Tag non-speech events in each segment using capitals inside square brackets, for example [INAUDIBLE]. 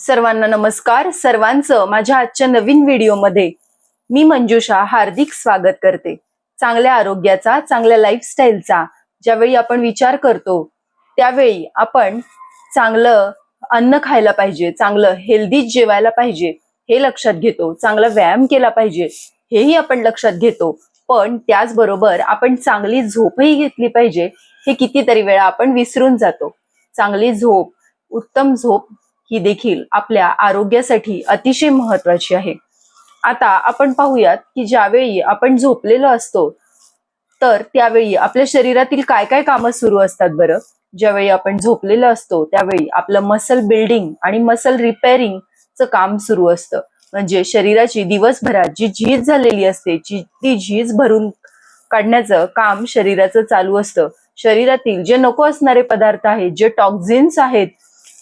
सर्वांना नमस्कार. सर्वांचं माझ्या आजच्या नवीन व्हिडिओमध्ये मी मंजुषा हार्दिक स्वागत करते. चांगल्या आरोग्याचा चांगल्या लाईफस्टाईलचा ज्यावेळी आपण विचार करतो त्यावेळी आपण चांगलं अन्न खायला पाहिजे चांगलं हेल्दी जेवायला पाहिजे हे लक्षात घेतो. चांगला व्यायाम केला पाहिजे हेही आपण लक्षात घेतो. पण त्याचबरोबर आपण चांगली झोपही घेतली पाहिजे हे कितीतरी वेळा आपण विसरून जातो. चांगली झोप उत्तम झोप ही देखील आपल्या आरोग्यासाठी अतिशय महत्वाची आहे. आता आपण पाहूयात की ज्यावेळी आपण झोपलेलो असतो तर त्यावेळी आपल्या शरीरातील काय काय कामं सुरू असतात बरं? ज्यावेळी आपण झोपलेलो असतो त्यावेळी आपलं मसल बिल्डिंग आणि मसल रिपेअरिंगचं काम सुरू असतं. म्हणजे शरीराची दिवसभरात जी झीज झालेली असते जी ती झीज भरून काढण्याचं काम शरीराचं चालू असतं. शरीरातील जे नको असणारे पदार्थ आहेत जे टॉक्झिन्स आहेत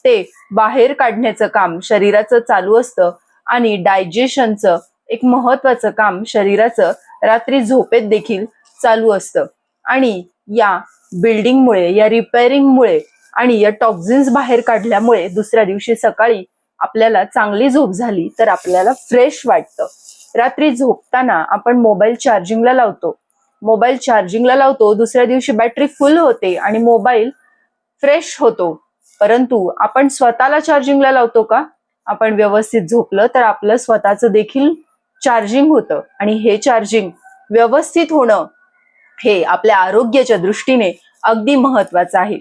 ते बाहेर काढण्याचं काम शरीराचं चालू असतं आणि डायजेशनचं एक महत्वाचं काम शरीराचं रात्री झोपेत देखील चालू असतं. आणि या बिल्डिंगमुळे या रिपेअरिंगमुळे आणि या टॉक्झिन्स बाहेर काढल्यामुळे दुसऱ्या दिवशी सकाळी आपल्याला चांगली झोप झाली तर आपल्याला फ्रेश वाटतं. रात्री झोपताना आपण मोबाईल चार्जिंगला लावतो. मोबाईल चार्जिंगला लावतो दुसऱ्या दिवशी बॅटरी फुल होते आणि मोबाईल फ्रेश होतो. परंतु आपण स्वतःला चार्जिंगला लावतो का? आपण व्यवस्थित झोपलं तर आपलं स्वतःचं देखील चार्जिंग होतं. आणि हे चार्जिंग व्यवस्थित होणं हे आपल्या आरोग्याच्या दृष्टीने अगदी महत्वाचं आहे.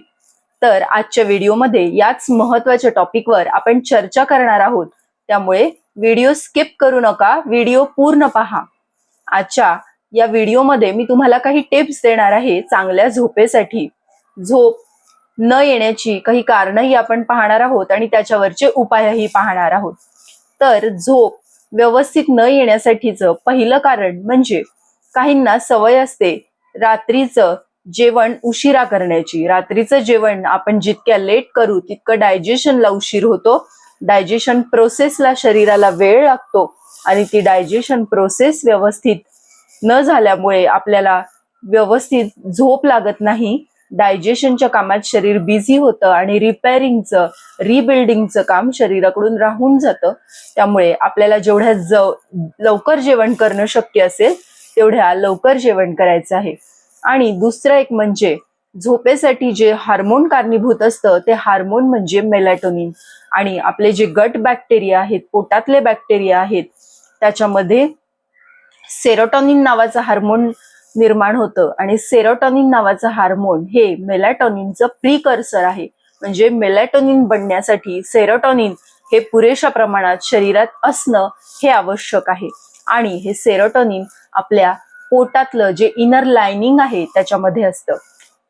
तर आजच्या व्हिडिओमध्ये याच महत्त्वाच्या टॉपिकवर आपण चर्चा करणार आहोत. त्यामुळे व्हिडिओ स्किप करू नका व्हिडिओ पूर्ण पहा. आजच्या या व्हिडिओमध्ये मी तुम्हाला काही टिप्स देणार आहे चांगल्या झोपेसाठी. झोप न येण्याची काही कारणही आपण पाहणार आहोत आणि त्याच्यावरचे उपायही पाहणार आहोत. तर झोप व्यवस्थित न येण्यासाठीचं पहिलं कारण म्हणजे काहींना सवय असते रात्रीचं जेवण उशिरा करण्याची. रात्रीचं जेवण आपण जितक्या लेट करू तितकं डायजेशनला उशीर होतो. डायजेशन प्रोसेसला शरीराला वेळ लागतो आणि ती डायजेशन प्रोसेस व्यवस्थित न झाल्यामुळे आपल्याला व्यवस्थित झोप लागत नाही. डायजेशनच्या कामात शरीर बिझी होतं आणि रिपेअरिंगचं रिबिल्डिंगचं काम शरीराकडून राहून जातं. त्यामुळे आपल्याला जेवढ्या ज लवकर जेवण करणं शक्य असेल तेवढ्या लवकर जेवण करायचं आहे. आणि दुसरं एक म्हणजे झोपेसाठी जे हार्मोन कारणीभूत असतं ते हार्मोन म्हणजे मेलॅटोनिन आणि आपले जे गट बॅक्टेरिया आहेत पोटातले बॅक्टेरिया आहेत त्याच्यामध्ये सेरोटॉनिन नावाचं हार्मोन निर्माण होतं. आणि सेरोटॉनिन नावाचं हार्मोन हे मेलॅटॉनिनचं प्रिकर्सर आहे. म्हणजे मेलॅटॉनिन बनण्यासाठी सेरोटॉनिन हे पुरेशा प्रमाणात शरीरात असणं हे आवश्यक आहे. आणि हे सेरोटॉनिन आपल्या पोटातलं जे इनर लायनिंग आहे त्याच्यामध्ये असतं.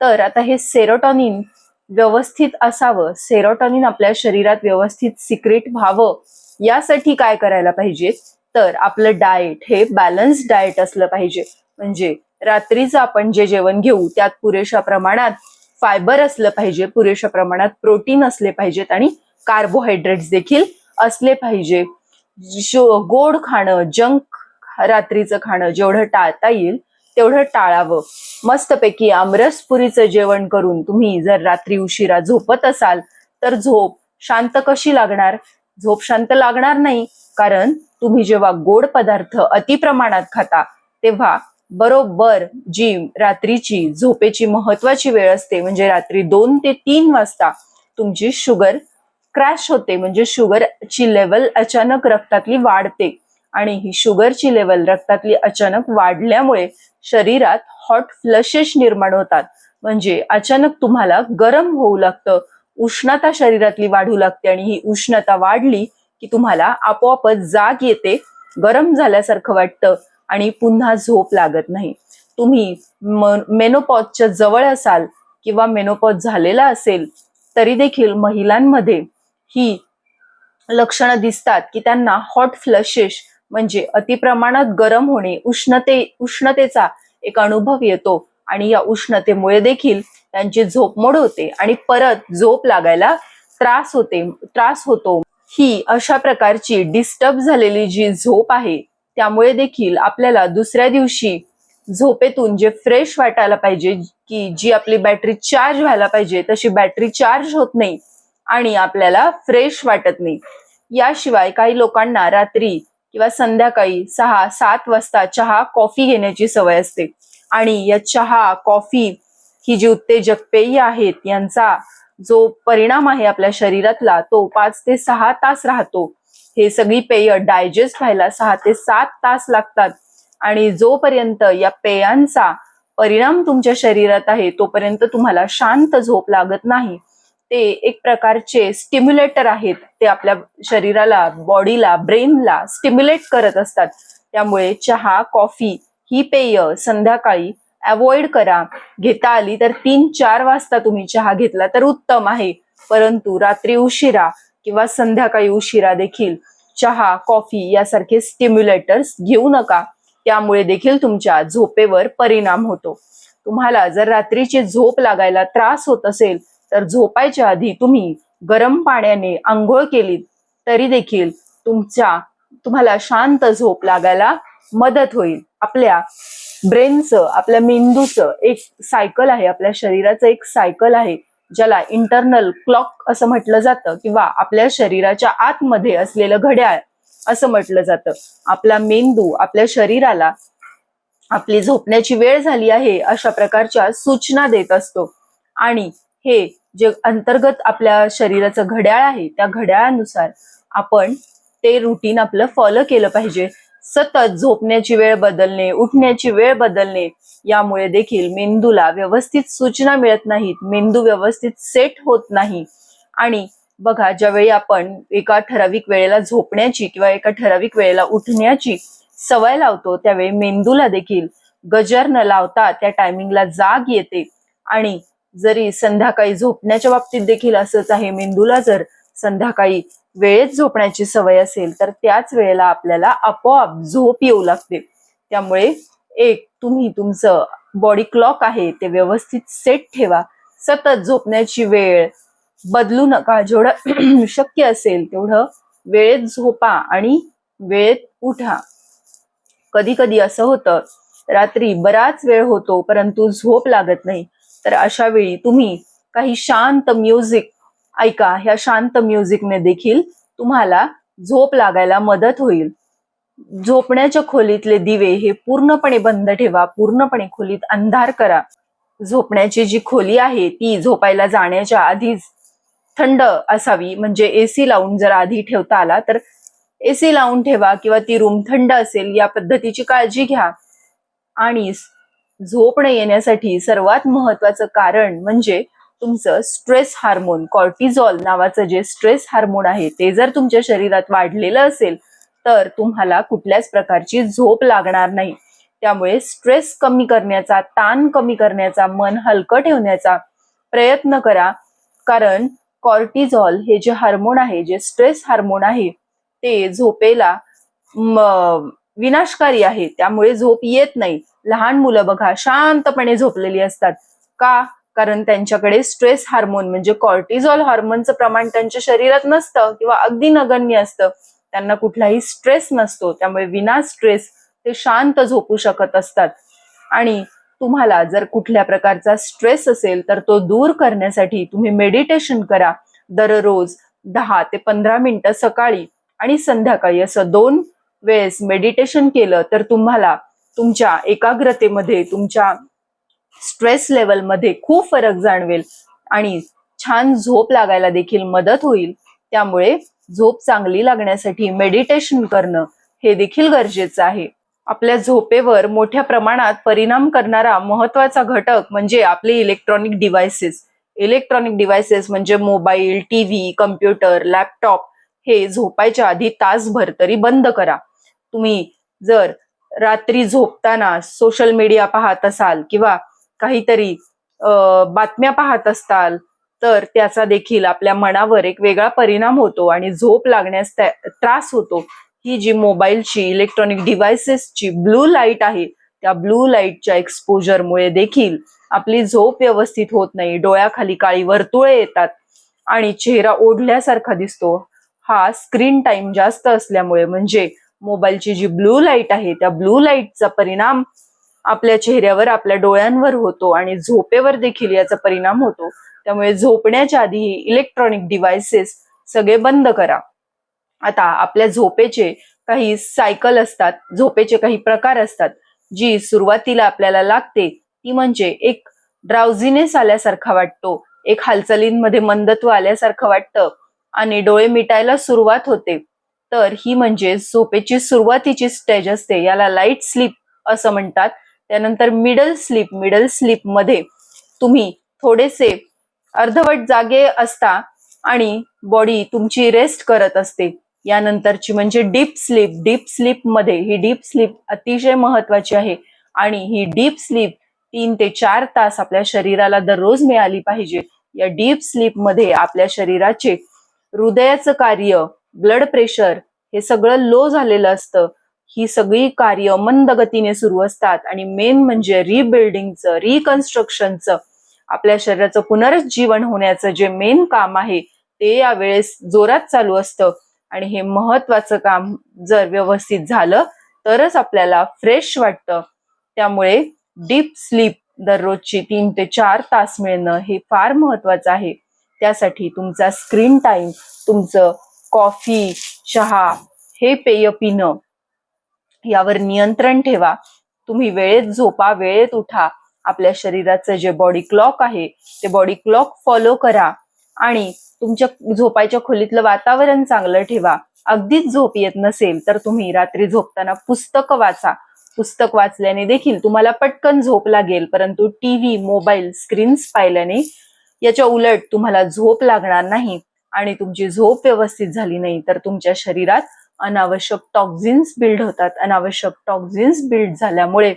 तर आता हे सेरोटॉनिन व्यवस्थित असावं सेरोटॉनिन आपल्या शरीरात व्यवस्थित सिक्रेट व्हावं यासाठी काय करायला पाहिजे? तर आपलं डाएट हे बॅलन्स डाएट असलं पाहिजे. म्हणजे रात्रीचं आपण जे जेवण घेऊ त्यात पुरेशा प्रमाणात फायबर असलं पाहिजे पुरेशा प्रमाणात प्रोटीन असले पाहिजेत आणि कार्बोहायड्रेट्स देखील असले पाहिजे. गोड खाणं जंक रात्रीचं खाणं जेवढं टाळता येईल तेवढं टाळावं. मस्तपैकी आमरसपुरीचं जेवण करून तुम्ही जर रात्री उशिरा झोपत असाल तर झोप शांत कशी लागणार? झोप शांत लागणार नाही कारण तुम्ही जेव्हा गोड पदार्थ अतिप्रमाणात खाता तेव्हा बरोबर जी रात्रीची झोपेची महत्वाची वेळ असते म्हणजे रात्री दोन ते तीन वाजता तुमची शुगर क्रॅश होते म्हणजे शुगरची लेवल अचानक रक्तातली वाढते आणि ही शुगरची लेवल रक्तातली अचानक वाढल्यामुळे शरीरात हॉट फ्लशेस निर्माण होतात. म्हणजे अचानक तुम्हाला गरम होऊ लागतं उष्णता शरीरातली वाढू लागते आणि ही उष्णता वाढली की तुम्हाला आपोआपच जाग येते गरम झाल्यासारखं वाटतं. आणि पुन्हा झोप लागत नाही. तुम्ही मेनोपॉजच्या जवळ असाल किंवा मेनोपॉज झालेला असेल तरी देखील महिलांमध्ये ही लक्षणं दिसतात की त्यांना हॉट फ्लशेस म्हणजे अतिप्रमाणात गरम होणे उष्णते उष्णतेचा एक अनुभव येतो आणि या उष्णतेमुळे देखील त्यांची झोप मोड होते आणि परत झोप लागायला त्रास होते त्रास होतो. ही अशा प्रकारची डिस्टर्ब झालेली जी झोप आहे त्यामुळे देखील आपल्याला दुसऱ्या दिवशी झोपेतून जे फ्रेश वाटायला पाहिजे की जी आपली बॅटरी चार्ज व्हायला पाहिजे तशी बॅटरी चार्ज होत नाही आणि आपल्याला फ्रेश वाटत नाही. याशिवाय काही लोकांना रात्री किंवा संध्याकाळी सहा सात वाजता चहा कॉफी घेण्याची सवय असते. आणि या चहा कॉफी ही जी उत्तेजक पेय आहेत यांचा जो परिणाम आहे आपल्या शरीरातला तो पाच ते सहा तास राहतो. हे सगळी पेय डायजेस्ट व्हायला सहा ते सात तास लागतात. आणि जोपर्यंत या पेयांचा परिणाम तुमच्या शरीरात आहे तोपर्यंत तुम्हाला शांत झोप लागत नाही. ते एक प्रकारचे स्टिम्युलेटर आहेत. ते आपल्या शरीराला बॉडीला ब्रेनला स्टिम्युलेट करत असतात. त्यामुळे चहा कॉफी ही पेय संध्याकाळी अवॉइड करा. घेता आली तर तीन चार वाजता तुम्ही चहा घेतला तर उत्तम आहे. परंतु रात्री उशिरा किंवा संध्याकाळी उशिरा देखील चहा कॉफी यासारखे स्टिम्युलेटर्स घेऊ नका. त्यामुळे देखील तुमच्या झोपेवर परिणाम होतो. तुम्हाला जर रात्रीची झोप लागायला त्रास होत असेल तर झोपायच्या आधी तुम्ही गरम पाण्याने आंघोळ केली तरी देखील तुमच्या तुम्हाला शांत झोप लागायला मदत होईल. आपल्या ब्रेनचं आपल्या मेंदूचं एक सायकल आहे आपल्या शरीराचं एक सायकल आहे. ज्याला इंटरनल क्लॉक असं म्हटलं जातं किंवा आपल्या शरीराच्या आतमध्ये असलेलं घड्याळ असं म्हटलं जातं. आपला मेंदू आपल्या शरीराला आपली झोपण्याची वेळ झाली आहे अशा प्रकारच्या सूचना देत असतो. आणि हे जे अंतर्गत आपल्या शरीराचं घड्याळ आहे त्या घड्याळानुसार आपण ते रुटीन आपलं फॉलो केलं पाहिजे. सतत झोपण्याची वेळ बदलणे उठण्याची वेळ बदलणे यामुळे देखील मेंदूला व्यवस्थित सूचना मिळत नाहीत. मेंदू व्यवस्थित सेट होत नाही. आणि बघा ज्यावेळी आपण एका ठराविक वेळेला झोपण्याची किंवा एका ठराविक वेळेला उठण्याची सवय लावतो त्यावेळी मेंदूला देखील गजर न लावता त्या टायमिंगला जाग येते. आणि जरी संध्याकाळी झोपण्याच्या बाबतीत देखील असंच आहे मेंदूला जर संध्याकाळी वेळेत झोपण्याची सवय असेल तर त्याच वेळेला आपल्याला आपोआप झोप येऊ लागते. त्यामुळे एक तुम्ही तुमचं बॉडी क्लॉक आहे ते व्यवस्थित सेट ठेवा. सतत झोपण्याची वेळ बदलू नका. जेवढं [CLEARS THROAT] शक्य असेल तेवढं वेळेत झोपा आणि वेळेत उठा. कधी कधी असं होतं रात्री बराच वेळ होतो परंतु झोप लागत नाही. तर अशा वेळी तुम्ही काही शांत म्युझिक ऐका ह्या शांत म्युझिकने देखील तुम्हाला झोप लागायला मदत होईल. झोपण्याच्या खोलीतले दिवे हे पूर्णपणे बंद ठेवा पूर्णपणे खोलीत अंधार करा. झोपण्याची जी खोली आहे ती झोपायला जाण्याच्या आधीच थंड असावी. म्हणजे एसी लावून जर आधी ठेवता आला तर एसी लावून ठेवा किंवा ती रूम थंड असेल या पद्धतीची काळजी घ्या. आणि झोप न येण्यासाठी सर्वात महत्वाचं कारण म्हणजे तुमचं स्ट्रेस हार्मोन कॉर्टिझॉल नावाचं जे स्ट्रेस हार्मोन आहे ते जर तुमच्या शरीरात वाढलेलं असेल तर तुम्हाला कुठल्याच प्रकारची झोप लागणार नाही. त्यामुळे स्ट्रेस कमी करण्याचा ताण कमी करण्याचा मन हलकं ठेवण्याचा प्रयत्न करा. कारण कॉर्टिझॉल हे जे हार्मोन आहे जे स्ट्रेस हार्मोन आहे ते झोपेला विनाशकारी आहे. त्यामुळे झोप येत नाही. लहान मुलं बघा शांतपणे झोपलेली असतात. का? कारण त्यांच्याकडे स्ट्रेस हार्मोन म्हणजे कॉर्टिझॉल हार्मोनचं प्रमाण त्यांच्या शरीरात नसतं किंवा अगदी नगण्य असतं. त्यांना कुठलाही स्ट्रेस नसतो. त्यामुळे विना स्ट्रेस ते शांत झोपू शकत असतात. आणि तुम्हाला जर कुठल्या प्रकारचा स्ट्रेस असेल तर तो दूर करण्यासाठी तुम्ही मेडिटेशन करा. दररोज दहा ते पंधरा मिनिटं सकाळी आणि संध्याकाळी असं दोन वेळेस मेडिटेशन केलं तर तुम्हाला तुमच्या एकाग्रतेमध्ये तुमच्या स्ट्रेस लेवलमध्ये खूप फरक जाणवेल आणि छान झोप लागायला देखील मदत होईल. त्यामुळे झोप चांगली लागण्यासाठी मेडिटेशन करणं हे देखील गरजेचं आहे. आपल्या झोपेवर मोठ्या प्रमाणात परिणाम करणारा महत्त्वाचा घटक म्हणजे आपले इलेक्ट्रॉनिक डिव्हायसेस इलेक्ट्रॉनिक डिव्हायसेस म्हणजे मोबाईल टीव्ही कम्प्युटर लॅपटॉप हे झोपायच्या आधी तासभर तरी बंद करा. तुम्ही जर रात्री झोपताना सोशल मीडिया पाहत असाल किंवा काहीतरी बातम्या पाहत असताल तर त्याचा देखील आपल्या मनावर एक वेगळा परिणाम होतो आणि झोप लागण्यास त्या- त्रास होतो. ही जी मोबाईलची इलेक्ट्रॉनिक डिव्हायसेसची ब्लू लाइट आहे त्या ब्लू लाईटच्या एक्सपोजरमुळे देखील आपली झोप व्यवस्थित होत नाही डोळ्याखाली काळी वर्तुळे येतात आणि चेहरा ओढल्यासारखा दिसतो. हा स्क्रीन टाइम जास्त असल्यामुळे म्हणजे मोबाईलची जी ब्लू लाइट आहे त्या ब्लू लाईटचा परिणाम आपल्या चेहऱ्यावर आपल्या डोळ्यांवर होतो आणि झोपेवर देखील याचा परिणाम होतो. त्यामुळे झोपण्याच्या आधी इलेक्ट्रॉनिक डिव्हायसेस सगळे बंद करा. आता आपल्या झोपेचे काही सायकल असतात झोपेचे काही प्रकार असतात जी सुरुवातीला आपल्याला लागते ती म्हणजे एक ड्राउझिनेस आल्यासारखा वाटतो एक हालचालींमध्ये मंदत्व आल्यासारखं वाटतं आणि डोळे मिटायला सुरुवात होते. तर ही म्हणजे झोपेची सुरुवातीची स्टेज असते याला लाइट स्लीप असं म्हणतात. त्यानंतर मिडल स्लीप मिडल स्लीपमध्ये तुम्ही थोडेसे अर्धवट जागे असता आणि बॉडी तुमची रेस्ट करत असते. यानंतरची म्हणजे डीप स्लीप डीप स्लीपमध्ये ही डीप स्लीप अतिशय महत्वाची आहे आणि ही डीप स्लीप तीन ते चार तास आपल्या शरीराला दररोज मिळाली पाहिजे. या डीप स्लीपमध्ये आपल्या शरीराचे हृदयाचं कार्य ब्लड प्रेशर हे सगळं लो झालेलं असतं. ही सगळी कार्य मंद गतीने सुरू असतात. आणि मेन म्हणजे रिबिल्डिंगचं रिकन्स्ट्रक्शनचं आपल्या शरीराचं पुनरुज्जीवन होण्याचं जे मेन काम आहे ते यावेळेस जोरात चालू असतं. आणि हे महत्वाचं काम जर व्यवस्थित झालं तरच आपल्याला फ्रेश वाटतं. त्यामुळे डीप स्लीप दररोजची तीन ते चार तास मिळणं हे फार महत्वाचं आहे. त्यासाठी तुमचा स्क्रीन टाइम तुमचं कॉफी चहा हे पेय पिणं यावर नियंत्रण ठेवा. तुम्ही वेळेत झोपा वेळेत उठा. आपल्या शरीराचं जे बॉडी क्लॉक आहे ते बॉडी क्लॉक फॉलो करा. आणि तुमच्या झोपायच्या खोलीतलं वातावरण चांगलं ठेवा. अगदीच झोप येत नसेल तर तुम्ही रात्री झोपताना पुस्तक वाचा. पुस्तक वाचल्याने देखील तुम्हाला पटकन झोप लागेल परंतु टीव्ही मोबाईल स्क्रीन्स पाहिल्याने याच्या उलट तुम्हाला झोप लागणार नाही. आणि तुमची झोप व्यवस्थित झाली नाही तर तुमच्या शरीरात अनावश्यक टॉक्झिन्स बिल्ड होतात. अनावश्यक टॉक्झिन्स बिल्ड झाल्यामुळे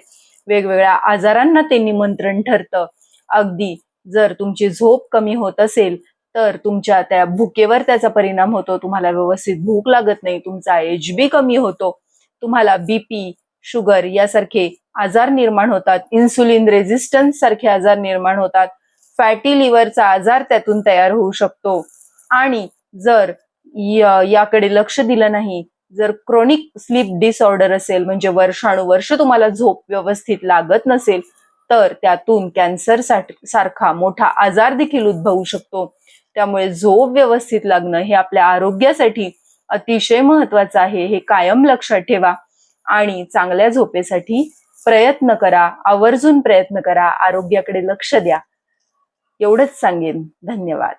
वेगवेगळ्या आजारांना ते निमंत्रण ठरतं. अगदी जर तुमची झोप कमी होत असेल तर तुमच्या त्या भुकेवर त्याचा परिणाम होतो. तुम्हाला व्यवस्थित भूक लागत नाही तुमचा एच बी कमी होतो. तुम्हाला बीपी शुगर यासारखे आजार निर्माण होतात. इन्सुलिन रेझिस्टन्स सारखे आजार निर्माण होतात. फॅटी लिव्हरचा आजार त्यातून तयार होऊ शकतो. आणि जर याकडे लक्ष दिलं नाही. जर क्रोनिक स्लीप डिसऑर्डर असेल म्हणजे वर्षानुवर्ष तुम्हाला झोप व्यवस्थित लागत नसेल तर त्यातून कॅन्सर सारखा मोठा आजार देखील उद्भवू शकतो. त्यामुळे झोप व्यवस्थित लागणं हे आपल्या आरोग्यासाठी अतिशय महत्वाचं आहे हे कायम लक्षात ठेवा. आणि चांगल्या झोपेसाठी प्रयत्न करा आवर्जून प्रयत्न करा आरोग्याकडे लक्ष द्या. एवढंच सांगेन. धन्यवाद.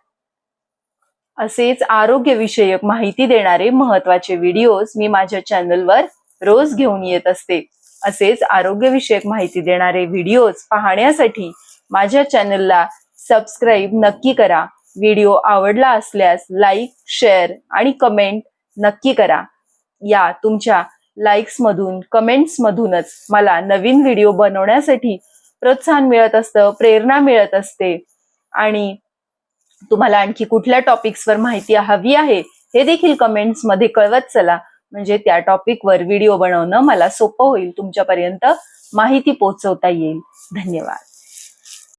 असेच आरोग्यविषयक माहिती देणारे महत्त्वाचे व्हिडिओज मी माझ्या चॅनलवर रोज घेऊन येत असते. असेच आरोग्यविषयक माहिती देणारे व्हिडिओज पाहण्यासाठी माझ्या चॅनलला सबस्क्राईब नक्की करा. व्हिडिओ आवडला असल्यास लाईक शेअर आणि कमेंट नक्की करा. या तुमच्या लाईक्समधून कमेंट्समधूनच मला नवीन व्हिडिओ बनवण्यासाठी प्रोत्साहन मिळत असतं प्रेरणा मिळत असते. आणि तुम्हाला आणखी कुठल्या टॉपिक्सवर माहिती हवी आहे हे देखील कमेंट्समध्ये कळवत चला. म्हणजे त्या टॉपिकवर व्हिडिओ बनवणं मला सोपं होईल तुमच्यापर्यंत माहिती पोहोचवता येईल. धन्यवाद.